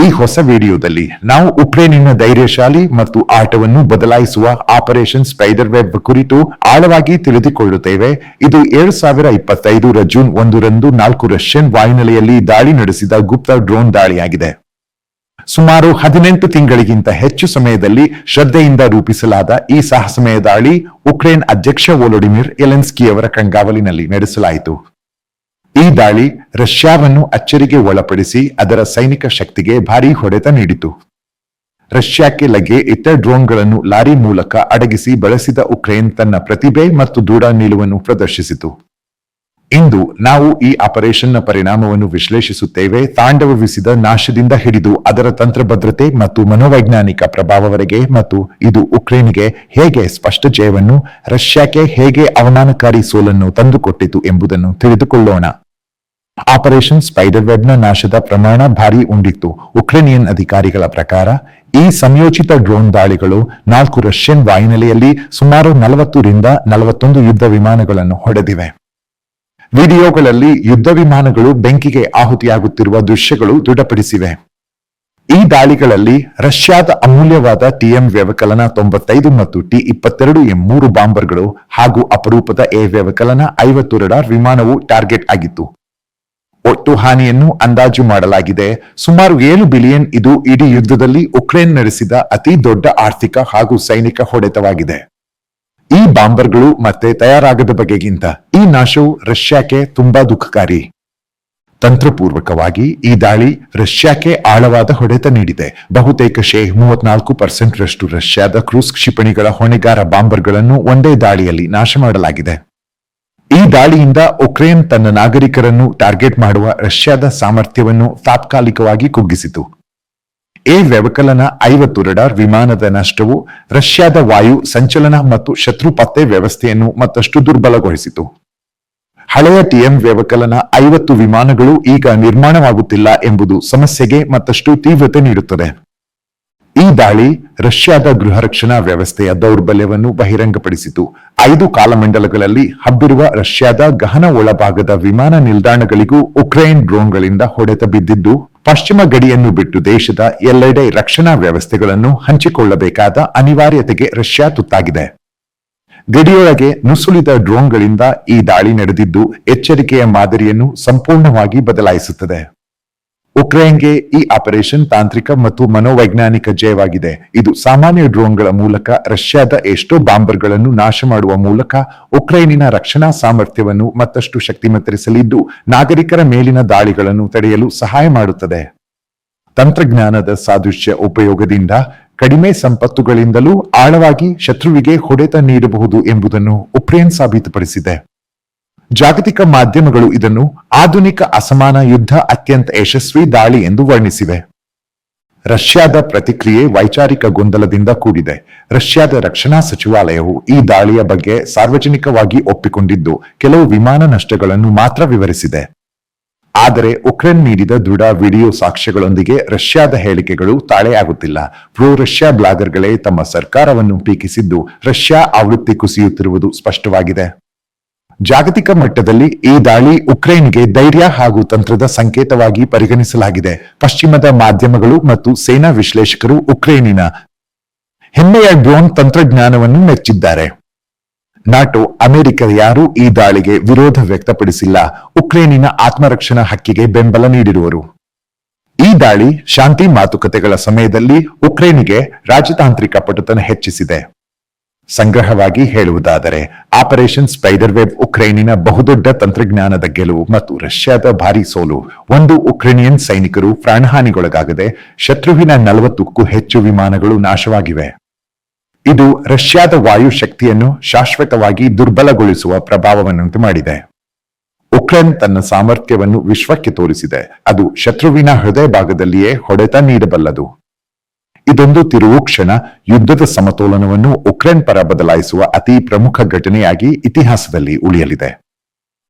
ಈ ಹೊಸ ವಿಡಿಯೋದಲ್ಲಿ ನಾವು ಉಕ್ರೇನಿನ ಧೈರ್ಯಶಾಲಿ ಮತ್ತು ಆಟವನ್ನು ಬದಲಾಯಿಸುವ ಆಪರೇಷನ್ ಸ್ಪೈಡರ್ ವೆಬ್ ಕುರಿತು ಆಳವಾಗಿ ತಿಳಿದುಕೊಳ್ಳುತ್ತೇವೆ. ಇದು ಏಳು ಸಾವಿರ ಇಪ್ಪತ್ತೈದರ ಜೂನ್ ಒಂದರಂದು ನಾಲ್ಕು ರಷ್ಯನ್ ವಾಯುನೆಲೆಯಲ್ಲಿ ದಾಳಿ ನಡೆಸಿದ ಗುಪ್ತ ಡ್ರೋನ್ ದಾಳಿಯಾಗಿದೆ. ಸುಮಾರು ಹದಿನೆಂಟು ತಿಂಗಳಿಗಿಂತ ಹೆಚ್ಚು ಸಮಯದಲ್ಲಿ ಶ್ರದ್ಧೆಯಿಂದ ರೂಪಿಸಲಾದ ಈ ಸಾಹಸಮಯ ದಾಳಿ ಉಕ್ರೇನ್ ಅಧ್ಯಕ್ಷ ವೊಲೊಡಿಮಿರ್ ಎಲೆನ್ಸ್ಕಿ ಅವರ ಕಂಗಾವಲಿನಲ್ಲಿ ನಡೆಸಲಾಯಿತು. ಈ ದಾಳಿ ರಷ್ಯಾವನ್ನು ಅಚ್ಚರಿಗೆ ಒಳಪಡಿಸಿ ಅದರ ಸೈನಿಕ ಶಕ್ತಿಗೆ ಭಾರೀ ಹೊಡೆತ ನೀಡಿತು. ರಷ್ಯಾಕ್ಕೆ ಲಗ್ಗೆ ಇತರ ಡ್ರೋನ್ಗಳನ್ನು ಲಾರಿ ಮೂಲಕ ಅಡಗಿಸಿ ಬಳಸಿದ ಉಕ್ರೇನ್ ತನ್ನ ಪ್ರತಿಭೆ ಮತ್ತು ದೃಢ ನಿಲುವನ್ನು ಪ್ರದರ್ಶಿಸಿತು. ಇಂದು ನಾವು ಈ ಆಪರೇಷನ್ನ ಪರಿಣಾಮವನ್ನು ವಿಶ್ಲೇಷಿಸುತ್ತೇವೆ. ತಾಂಡವವಿಸಿದ ನಾಶದಿಂದ ಹಿಡಿದು ಅದರ ತಂತ್ರಭದ್ರತೆ ಮತ್ತು ಮನೋವೈಜ್ಞಾನಿಕ ಪ್ರಭಾವವರೆಗೆ ಮತ್ತು ಇದು ಉಕ್ರೇನ್ಗೆ ಹೇಗೆ ಸ್ಪಷ್ಟ ಜಯವನ್ನು, ರಷ್ಯಾಕ್ಕೆ ಹೇಗೆ ಅವಮಾನಕಾರಿ ಸೋಲನ್ನು ತಂದುಕೊಟ್ಟಿತು ಎಂಬುದನ್ನು ತಿಳಿದುಕೊಳ್ಳೋಣ. ಆಪರೇಷನ್ ಸ್ಪೈಡರ್ ವೆಬ್ನ ನಾಶದ ಪ್ರಮಾಣ ಭಾರಿ ಉಂಡಿತ್ತು. ಉಕ್ರೇನಿಯನ್ ಅಧಿಕಾರಿಗಳ ಪ್ರಕಾರ, ಈ ಸಂಯೋಜಿತ ಡ್ರೋನ್ ದಾಳಿಗಳು ನಾಲ್ಕು ರಷ್ಯನ್ ವಾಯುನೆಲೆಯಲ್ಲಿ ಸುಮಾರು ನಲವತ್ತರಿಂದ ನಲವತ್ತೊಂದು ಯುದ್ಧ ವಿಮಾನಗಳನ್ನು ಹೊಡೆದಿವೆ. ವಿಡಿಯೋಗಳಲ್ಲಿ ಯುದ್ಧ ವಿಮಾನಗಳು ಬೆಂಕಿಗೆ ಆಹುತಿಯಾಗುತ್ತಿರುವ ದೃಶ್ಯಗಳು ದೃಢಪಡಿಸಿವೆ. ಈ ದಾಳಿಗಳಲ್ಲಿ ರಷ್ಯಾದ ಅಮೂಲ್ಯವಾದ ಟಿಎಂ ವ್ಯವಕಲನ ತೊಂಬತ್ತೈದು ಮತ್ತು ಟಿ ಇಪ್ಪತ್ತೆರಡು ಎಂ ಮೂರು ಬಾಂಬರ್ಗಳು ಹಾಗೂ ಅಪರೂಪದ ಎ ವ್ಯವಕಲನ ಐವತ್ತು ರಡಾರ್ ವಿಮಾನವು ಟಾರ್ಗೆಟ್ ಆಗಿತ್ತು. ಒಟ್ಟು ಹಾನಿಯನ್ನು ಅಂದಾಜು ಮಾಡಲಾಗಿದೆ. ಸುಮಾರು ಏಳು ಬಿಲಿಯನ್ ಇದು ಇಡೀ ಯುದ್ಧದಲ್ಲಿ ಉಕ್ರೇನ್ ನಡೆಸಿದ ಅತಿ ದೊಡ್ಡ ಆರ್ಥಿಕ ಹಾಗೂ ಸೈನಿಕ ಹೊಡೆತವಾಗಿದೆ. ಈ ಬಾಂಬರ್ಗಳು ಮತ್ತೆ ತಯಾರಾಗದ ಬಗೆಗಿಂತ ಈ ನಾಶವು ರಷ್ಯಾಕ್ಕೆ ತುಂಬಾ ದುಃಖಕಾರಿ. ತಂತ್ರಪೂರ್ವಕವಾಗಿ ಈ ದಾಳಿ ರಷ್ಯಾಕ್ಕೆ ಆಳವಾದ ಹೊಡೆತ ನೀಡಿದೆ. ಬಹುತೇಕ ಶೇ ಮೂವತ್ನಾಲ್ಕು ಪರ್ಸೆಂಟ್ ರಷ್ಟು ರಷ್ಯಾದ ಕ್ರೂಸ್ ಕ್ಷಿಪಣಿಗಳ ಹೊಣೆಗಾರ ಬಾಂಬರ್ಗಳನ್ನು ಒಂದೇ ದಾಳಿಯಲ್ಲಿ ನಾಶ ಮಾಡಲಾಗಿದೆ. ಈ ದಾಳಿಯಿಂದ ಉಕ್ರೇನ್ ತನ್ನ ನಾಗರಿಕರನ್ನು ಟಾರ್ಗೆಟ್ ಮಾಡುವ ರಷ್ಯಾದ ಸಾಮರ್ಥ್ಯವನ್ನು ತಾತ್ಕಾಲಿಕವಾಗಿ ಕುಗ್ಗಿಸಿತು. ಈ ವ್ಯವಕಲನ ಐವತ್ತು ರಡಾರ್ ವಿಮಾನದ ನಷ್ಟವು ರಷ್ಯಾದ ವಾಯು ಸಂಚಲನ ಮತ್ತು ಶತ್ರು ಪತ್ತೆ ವ್ಯವಸ್ಥೆಯನ್ನು ಮತ್ತಷ್ಟು ದುರ್ಬಲಗೊಳಿಸಿತು. ಹಳೆಯ ಟಿಎಂ ವ್ಯವಕಲನ ಐವತ್ತು ವಿಮಾನಗಳು ಈಗ ನಿರ್ಮಾಣವಾಗುತ್ತಿಲ್ಲ ಎಂಬುದು ಸಮಸ್ಯೆಗೆ ಮತ್ತಷ್ಟು ತೀವ್ರತೆ ನೀಡುತ್ತದೆ. ಈ ದಾಳಿ ರಷ್ಯಾದ ಗೃಹ ರಕ್ಷಣಾ ವ್ಯವಸ್ಥೆಯ ದೌರ್ಬಲ್ಯವನ್ನು ಬಹಿರಂಗಪಡಿಸಿತು. ಐದು ಕಾಲಮಂಡಲಗಳಲ್ಲಿ ಹಬ್ಬಿರುವ ರಷ್ಯಾದ ಗಹನ ಒಳಭಾಗದ ವಿಮಾನ ನಿಲ್ದಾಣಗಳಿಗೂ ಉಕ್ರೇನ್ ಡ್ರೋನ್ಗಳಿಂದ ಹೊಡೆತ ಬಿದ್ದಿದ್ದು, ಪಶ್ಚಿಮ ಗಡಿಯನ್ನು ಬಿಟ್ಟು ದೇಶದ ಎಲ್ಲೆಡೆ ರಕ್ಷಣಾ ವ್ಯವಸ್ಥೆಗಳನ್ನು ಹಂಚಿಕೊಳ್ಳಬೇಕಾದ ಅನಿವಾರ್ಯತೆಗೆ ರಷ್ಯಾ ತುತ್ತಾಗಿದೆ. ಗಡಿಯೊಳಗೆ ನುಸುಳಿದ ಡ್ರೋನ್ಗಳಿಂದ ಈ ದಾಳಿ ನಡೆದಿದ್ದು, ಎಚ್ಚರಿಕೆಯ ಮಾದರಿಯನ್ನು ಸಂಪೂರ್ಣವಾಗಿ ಬದಲಾಯಿಸುತ್ತದೆ. ಉಕ್ರೇನ್ಗೆ ಈ ಆಪರೇಷನ್ ತಾಂತ್ರಿಕ ಮತ್ತು ಮನೋವೈಜ್ಞಾನಿಕ ಜಯವಾಗಿದೆ. ಇದು ಸಾಮಾನ್ಯ ಡ್ರೋನ್ಗಳ ಮೂಲಕ ರಷ್ಯಾದ ಎಷ್ಟೋ ಬಾಂಬರ್ಗಳನ್ನು ನಾಶ ಮಾಡುವ ಮೂಲಕ ಉಕ್ರೇನಿನ ರಕ್ಷಣಾ ಸಾಮರ್ಥ್ಯವನ್ನು ಮತ್ತಷ್ಟು ಶಕ್ತಿಮತ್ತರಿಸಲಿದ್ದು, ನಾಗರಿಕರ ಮೇಲಿನ ದಾಳಿಗಳನ್ನು ತಡೆಯಲು ಸಹಾಯ ಮಾಡುತ್ತದೆ. ತಂತ್ರಜ್ಞಾನದ ಸಾದೃಶ್ಯ ಉಪಯೋಗದಿಂದ ಕಡಿಮೆ ಸಂಪತ್ತುಗಳಿಂದಲೂ ಆಳವಾಗಿ ಶತ್ರುವಿಗೆ ಹೊಡೆತ ನೀಡಬಹುದು ಎಂಬುದನ್ನು ಉಕ್ರೇನ್ ಸಾಬೀತುಪಡಿಸಿದೆ. ಜಾಗತಿಕ ಮಾಧ್ಯಮಗಳು ಇದನ್ನು ಆಧುನಿಕ ಅಸಮಾನ ಯುದ್ಧ ಅತ್ಯಂತ ಯಶಸ್ವಿ ದಾಳಿ ಎಂದು ವರ್ಣಿಸಿವೆ. ರಷ್ಯಾದ ಪ್ರತಿಕ್ರಿಯೆ ವೈಚಾರಿಕ ಗೊಂದಲದಿಂದ ಕೂಡಿದೆ. ರಷ್ಯಾದ ರಕ್ಷಣಾ ಸಚಿವಾಲಯವು ಈ ದಾಳಿಯ ಬಗ್ಗೆ ಸಾರ್ವಜನಿಕವಾಗಿ ಒಪ್ಪಿಕೊಂಡಿದ್ದು, ಕೆಲವು ವಿಮಾನ ನಷ್ಟಗಳನ್ನು ಮಾತ್ರ ವಿವರಿಸಿದೆ. ಆದರೆ ಉಕ್ರೇನ್ ನೀಡಿದ ದೃಢ ವಿಡಿಯೋ ಸಾಕ್ಷ್ಯಗಳೊಂದಿಗೆ ರಷ್ಯಾದ ಹೇಳಿಕೆಗಳು ತಾಳೆಯಾಗುತ್ತಿಲ್ಲ. ಪ್ರೋ ರಷ್ಯಾ ಬ್ಲಾಗರ್ಗಳೇ ತಮ್ಮ ಸರ್ಕಾರವನ್ನು ಟೀಕಿಸಿದ್ದು, ರಷ್ಯಾ ಆವೃತ್ತಿ ಕುಸಿಯುತ್ತಿರುವುದು ಸ್ಪಷ್ಟವಾಗಿದೆ. ಜಾಗತಿಕ ಮಟ್ಟದಲ್ಲಿ ಈ ದಾಳಿ ಉಕ್ರೇನ್ಗೆ ಧೈರ್ಯ ಹಾಗೂ ತಂತ್ರದ ಸಂಕೇತವಾಗಿ ಪರಿಗಣಿಸಲಾಗಿದೆ. ಪಶ್ಚಿಮದ ಮಾಧ್ಯಮಗಳು ಮತ್ತು ಸೇನಾ ವಿಶ್ಲೇಷಕರು ಉಕ್ರೇನಿನ ಹೆಮ್ಮೆಯ ಡ್ರೋನ್ ತಂತ್ರಜ್ಞಾನವನ್ನು ಮೆಚ್ಚಿದ್ದಾರೆ. ನಾಟೋ ಅಮೆರಿಕ ಯಾರೂ ಈ ದಾಳಿಗೆ ವಿರೋಧ ವ್ಯಕ್ತಪಡಿಸಿಲ್ಲ. ಉಕ್ರೇನಿನ ಆತ್ಮರಕ್ಷಣಾ ಹಕ್ಕಿಗೆ ಬೆಂಬಲ ನೀಡಿರುವರು. ಈ ದಾಳಿ ಶಾಂತಿ ಮಾತುಕತೆಗಳ ಸಮಯದಲ್ಲಿ ಉಕ್ರೇನಿಗೆ ರಾಜತಾಂತ್ರಿಕ ಪಟುತನ ಹೆಚ್ಚಿಸಿದೆ. ಸಂಗ್ರಹವಾಗಿ ಹೇಳುವುದಾದರೆ, ಆಪರೇಷನ್ ಸ್ಪೈಡರ್ ವೆಬ್ ಉಕ್ರೇನಿನ ಬಹುದೊಡ್ಡ ತಂತ್ರಜ್ಞಾನದ ಗೆಲುವು ಮತ್ತು ರಷ್ಯಾದ ಭಾರಿ ಸೋಲು. ಒಂದು ಉಕ್ರೇನಿಯನ್ ಸೈನಿಕರು ಪ್ರಾಣಹಾನಿಗೊಳಗಾಗದೆ ಶತ್ರುವಿನ ನಲವತ್ತಕ್ಕೂ ಹೆಚ್ಚು ವಿಮಾನಗಳು ನಾಶವಾಗಿವೆ. ಇದು ರಷ್ಯಾದ ವಾಯು ಶಕ್ತಿಯನ್ನು ಶಾಶ್ವತವಾಗಿ ದುರ್ಬಲಗೊಳಿಸುವ ಪ್ರಭಾವವನ್ನುಂಟು ಮಾಡಿದೆ. ಉಕ್ರೇನ್ ತನ್ನ ಸಾಮರ್ಥ್ಯವನ್ನು ವಿಶ್ವಕ್ಕೆ ತೋರಿಸಿದೆ. ಅದು ಶತ್ರುವಿನ ಹೃದಯ ಭಾಗದಲ್ಲಿಯೇ ಹೊಡೆತ ನೀಡಬಲ್ಲದು. ಇದೊಂದು ತಿರುವು ಕ್ಷಣ. ಯುದ್ಧದ ಸಮತೋಲನವನ್ನು ಉಕ್ರೇನ್ ಪರ ಬದಲಾಯಿಸುವ ಅತಿ ಪ್ರಮುಖ ಘಟನೆಯಾಗಿ ಇತಿಹಾಸದಲ್ಲಿ ಉಳಿಯಲಿದೆ.